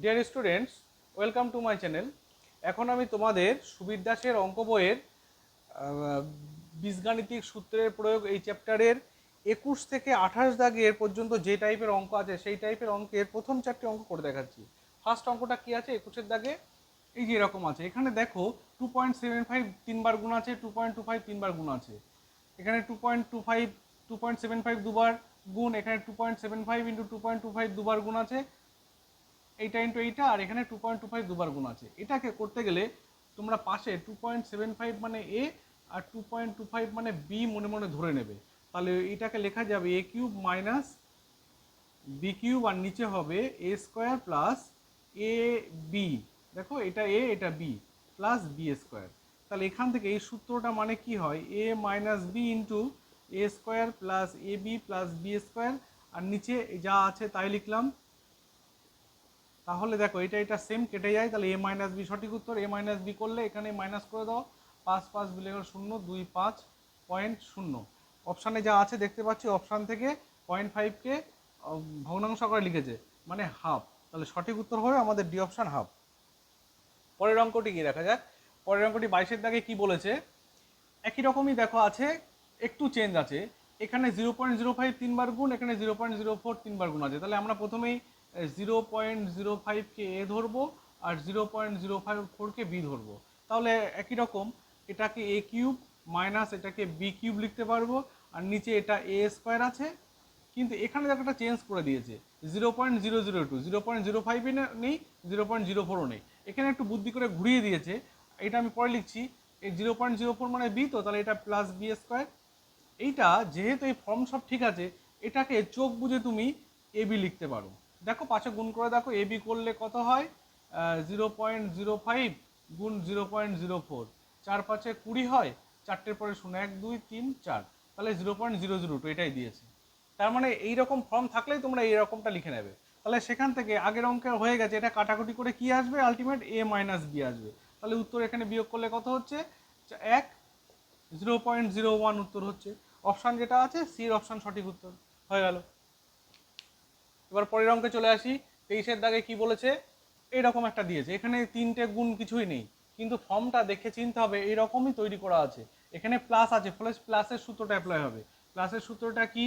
Dear students welcome to my channel এখন আমি তোমাদের সুবীর দাসের অঙ্ক বইয়ের বীজগাণিতিক সূত্রের প্রয়োগ এই চ্যাপ্টারের একুশ থেকে আঠাশ দাগের পর্যন্ত যে টাইপের অঙ্ক আছে, সেই টাইপের অঙ্কের প্রথম চারটি অঙ্ক করে দেখাচ্ছি। ফার্স্ট অঙ্কটা কি আছে একুশের দাগে? এই যে এরকম আছে। এখানে দেখো টু পয়েন্ট সেভেন ফাইভ তিনবার গুণ আছে টু পয়েন্ট টু ফাইভ তিনবার গুণ আছে। এখানে two point two five two point seven five দুবার গুণ, এখানে two point seven five into two point two five দুবার গুণ আছে। এইটা ইন্টু এইটা, আর এখানে টু পয়েন্ট টু ফাইভ দুবার গুণ আছে। এটাকে করতে গেলে তোমরা পাশে টু পয়েন্ট সেভেন ফাইভ মানে এ আর টু পয়েন্ট টু ফাইভ মানে বি মনে মনে ধরে নেবে। তাহলে এটাকে লেখা যাবে a cube minus b cube আর নিচে হবে a square plus a b দেখো, এটা এ এটা বি প্লাস বি স্কোয়ার তাহলে এখান থেকে এই সূত্রটা মানে কি হয়? A minus b into a square plus a b plus b square আর নিচে যা আছে তাই লিখলাম। তাহলে দেখো, এটা এটা সেম কেটে যায়, তাহলে এ মাইনাস বি সঠিক উত্তর এ মাইনাস বি করলে এখানে মাইনাস করে দাও, পাঁচ পাঁচ বিলে শূন্য, দুই পাঁচ পয়েন্ট শূন্য। অপশানে যা আছে দেখতে পাচ্ছি অপশান থেকে পয়েন্ট ফাইভকে ভগ্নাংশ করে লিখেছে মানে হাফ তাহলে সঠিক উত্তর হবে আমাদের ডি অপশান হাফ পরের অঙ্কটি কি দেখা যাক। পরের অঙ্কটি বাইশের দাগে কি বলেছে? একই রকমই দেখো আছে, একটু চেঞ্জ আছে। এখানে জিরো পয়েন্ট জিরো ফাইভ তিনবার গুণ, এখানে জিরো পয়েন্ট জিরো ফোর তিনবার গুণ আছে। তাহলে আমরা প্রথমেই জিরো পয়েন্ট জিরো ফাইভকে এ ধরবো আর জিরো পয়েন্ট জিরো ফাইভ ফোরকে বি ধরবো। তাহলে একই রকম, এটাকে এ কিউব মাইনাস এটাকে বি কিউব লিখতে পারব আর নিচে এটা এ স্কোয়ার আছে। কিন্তু এখানে দেখো একটা চেঞ্জ করে দিয়েছে zero point zero zero two zero point zero ফাইভে নেই জিরো পয়েন্ট জিরো ফোরও নেই। এখানে একটু বুদ্ধি করে ঘুরিয়ে দিয়েছে, এটা আমি পরে লিখছি, এই জিরো পয়েন্ট জিরো ফোর মানে বি তো, তাহলে এটা প্লাস বি স্কোয়ার এইটা যেহেতু এই ফর্ম সব ঠিক আছে, এটাকে চোখ বুঝে তুমি এ বি লিখতে পারো। দেখো পাশে গুণ করে দেখো এবি করলে কত হয়? জিরো পয়েন্ট জিরো ফাইভ গুণ জিরো পয়েন্ট জিরো ফোর। চার পাঁচে কুড়ি হয়, চারটের পরে শূন্য, এক, দুই, তিন, চার। তাহলে zero point zero zero two এটাই দিয়েছে। তার মানে এই রকম ফর্ম থাকলেই তোমরা এই রকমটা লিখে নেবে। তাহলে সেখান থেকে আগের অঙ্কের হয়ে গেছে, এটা কাটাকুটি করে কি আসবে? আলটিমেট এ মাইনাস বি আসবে। তাহলে উত্তর এখানে বিয়োগ করলে কত হচ্ছে? এক, জিরো পয়েন্ট জিরো ওয়ান উত্তর হচ্ছে। অপশান যেটা আছে সির অপশান সঠিক উত্তর। হয়ে গেল। এবার পরের অঙ্কে চলে আসি। তেইশের দাগে কি বলেছে? এইরকম একটা দিয়েছে। এখানে তিনটে গুণ কিছুই নেই। কিন্তু ফর্মটা দেখে চিনতে হবে এইরকমই তৈরি করা আছে। এখানে প্লাস আছে, ফলে প্লাসের সূত্রটা অ্যাপ্লাই হবে। প্লাসের সূত্রটা কি?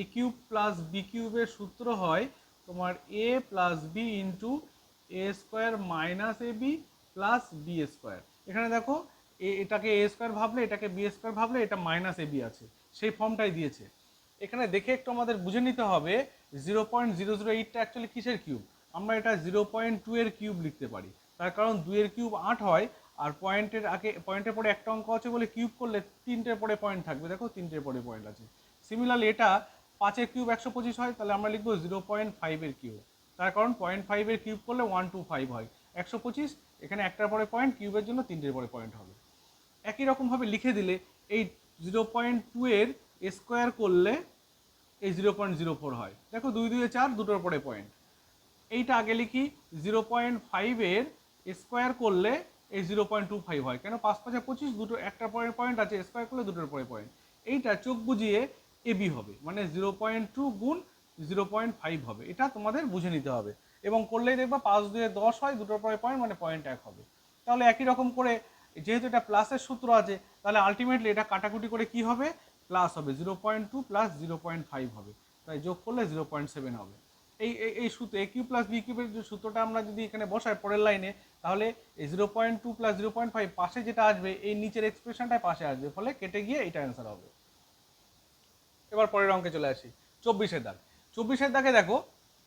এ কিউব প্লাস বি কিউবের সূত্র হয় তোমার a plus b into a square minus a b plus b square এখানে দেখো এটাকে এ স্কোয়ার ভাবলে, এটাকে বি স্কোয়ার ভাবলে, এটা মাইনাস এ বি আছে। সেই ফর্মটাই দিয়েছে। এখানে দেখে একটু আমাদের বুঝে নিতে হবে জিরো পয়েন্ট জিরো জিরো এইটটা অ্যাকচুয়ালি কিসের কিউব আমরা এটা জিরো পয়েন্ট টু এর কিউব লিখতে পারি। তার কারণ দুইয়ের কিউব আট হয়, আর পয়েন্টের আগে পয়েন্টের পরে একটা অঙ্ক আছে বলে কিউব করলে তিনটের পরে পয়েন্ট থাকবে। দেখো তিনটের পরে পয়েন্ট আছে। সিমিলারলি এটা পাঁচের কিউব একশো পঁচিশ হয়, তাহলে আমরা লিখব জিরো পয়েন্ট ফাইভের কিউব তার কারণ পয়েন্ট ফাইভের কিউব করলে ওয়ান টু ফাইভ হয়। একশো পঁচিশ, এখানে একটার পরে পয়েন্ট কিউবের জন্য তিনটের পরে পয়েন্ট হবে। একই রকমভাবে লিখে দিলে এই জিরো পয়েন্ট টু এর স্কোয়ার করলে এই জিরো পয়েন্ট জিরো ফোর হয়। দেখো দুই দুই চার, দুটোর পরে পয়েন্ট এইটা আগে লিখি জিরো পয়েন্ট ফাইভের স্কোয়ার করলে এই জিরো পয়েন্ট টু ফাইভ হয়। কেন? পাঁচ পাঁচে পঁচিশ, দুটো একটা পয়েন্ট পয়েন্ট আছে, স্কোয়ার করলে দুটোর পরে পয়েন্ট এইটা চোখ বুঝিয়ে এবি হবে মানে জিরো পয়েন্ট টু গুণ জিরো পয়েন্ট ফাইভ হবে। এটা তোমাদের বুঝে নিতে হবে। এবং করলেই দেখবা পাঁচ দুয়ে দশ হয়, দুটোর পরে পয়েন্ট মানে পয়েন্ট এক হবে। তাহলে একই রকম করে, যেহেতু এটা প্লাসের সূত্র আছে, তাহলে আলটিমেটলি এটা কাটাকুটি করে কি হবে? প্লাস হবে zero point two plus zero point five হবে। তাই যোগ করলে জিরো পয়েন্ট সেভেন হবে। এই, এই- সূত্র এ কিউ প্লাস বি কিউবের যে সূত্রটা আমরা যদি এখানে বসাই পরের লাইনে তাহলে এই zero point two plus zero point five পাশে যেটা আসবে, এই নিচের এক্সপ্রেশনটাই পাশে আসবে, ফলে কেটে গিয়ে এইটা অ্যান্সার হবে। এবার পরের অঙ্কে চলে আসি। চব্বিশের দাগ। চব্বিশের দাগে দেখো,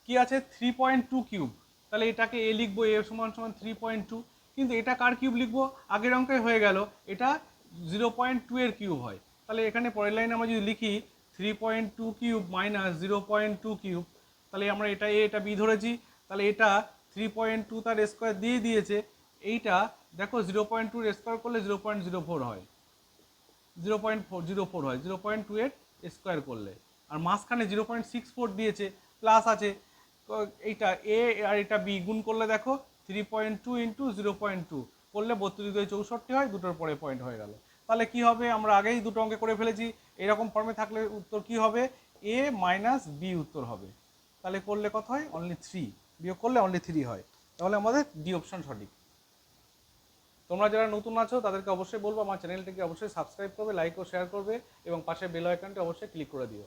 কি আছে? থ্রি পয়েন্ট টু কিউব তাহলে এটাকে এ লিখব এ সমান সমান থ্রি পয়েন্ট টু কিন্তু এটা কার কিউব লিখব? আগের অঙ্কে হয়ে গেল, এটা জিরো পয়েন্ট টু এর কিউব হয়। তাহলে এখানে পরের লাইনে আমরা যদি লিখি three point two cube minus zero point two cube তাহলে আমরা এটা এ, এটা বি ধরেছি, তাহলে এটা থ্রি পয়েন্ট টু তার স্কোয়ার দিয়ে দিয়েছে, এইটা দেখো জিরো পয়েন্ট টুর স্কোয়ার করলে জিরো পয়েন্ট জিরো ফোর হয় zero point four zero four হয় zero point two eight square করলে, আর মাঝখানে জিরো পয়েন্ট সিক্স ফোর দিয়েছে প্লাস আছে এইটা এ আর এটা বি গুণ করলে দেখো three point two into zero point two করলে বত্রিশ দুই চৌষট্টি হয়, দুটোর পরে পয়েন্ট হয়ে গেল। তাহলে কি হবে? আমরা আগেই দুটো অঙ্কে করে ফেলেছি। এরকম ফর্মে থাকলে উত্তর কি হবে? এ মাইনাস বি উত্তর হবে। তাহলে করলে কত হয়? অনলি থ্রি বিয়োগ করলে অনলি থ্রি হয়। তাহলে আমাদের ডি অপশন সঠিক। তোমরা যারা নতুন আছো, তাদেরকে অবশ্যই বলব, আমার চ্যানেলটিকে অবশ্যই সাবস্ক্রাইব করবে লাইক ও শেয়ার করবে, এবং পাশে বেল আইকনটি অবশ্যই ক্লিক করে দিও।